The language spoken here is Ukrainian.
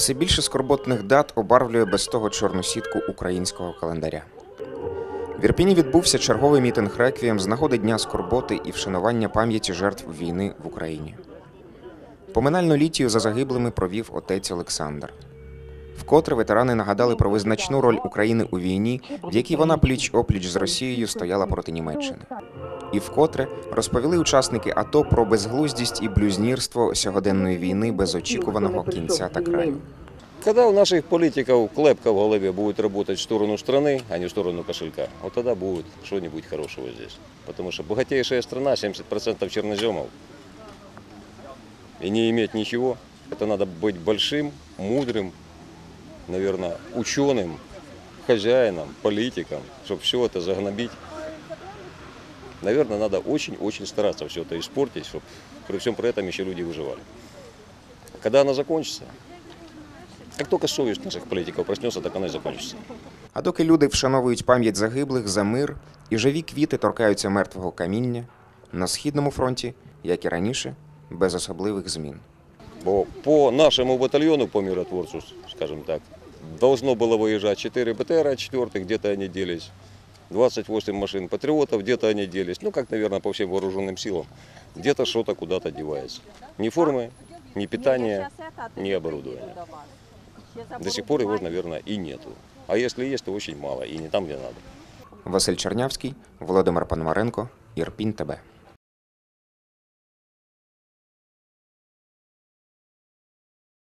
Все більше скорботних дат обарвлює без того чорну сітку українського календаря. В Ірпіні відбувся черговий мітинг реквієм з нагоди Дня скорботи і вшанування пам'яті жертв війни в Україні. Поминальну літію за загиблими провів отець Олександр. Вкотре ветерани нагадали про визначну роль України у війні, в якій вона пліч опліч з Росією стояла проти Німеччини. І вкотре розповіли учасники АТО про безглуздість і блюзнірство сьогоденної війни без очікуваного кінця та краю. Когда у наших политиков клепка в голове будет работать в сторону страны, а не в сторону кошелька, вот тогда будет что-нибудь хорошего здесь. Потому что богатейшая страна, 70% черноземов, и не иметь ничего, это надо быть большим, мудрым, наверное, ученым, хозяином, политиком, чтобы все это загнобить. Наверное, надо очень-очень стараться все это испортить, чтобы при всем при этом еще люди выживали. Когда она закончится, как только совесть наших политиков проснется, так она и закончится. А доки люди вшановують пам'ять загиблих за мир і живі квіти торкаються мертвого каміння, на східному фронті, як і раніше, без особливих змін. Бо по нашему батальону, по миротворцу, скажем так, должно было выезжать 4 БТРа, 4 где-то они делись, 28 машин патриотов, где-то они делись. Ну, как, наверное, по всем вооруженным силам. Где-то что-то куда-то девается. Ни формы, ни питания, ни оборудования. До сих пор его, наверное, и нету. А если есть, то очень мало, и не там, где надо. Василь Чернявський, Володимир Пономаренко, Ірпінь ТБ.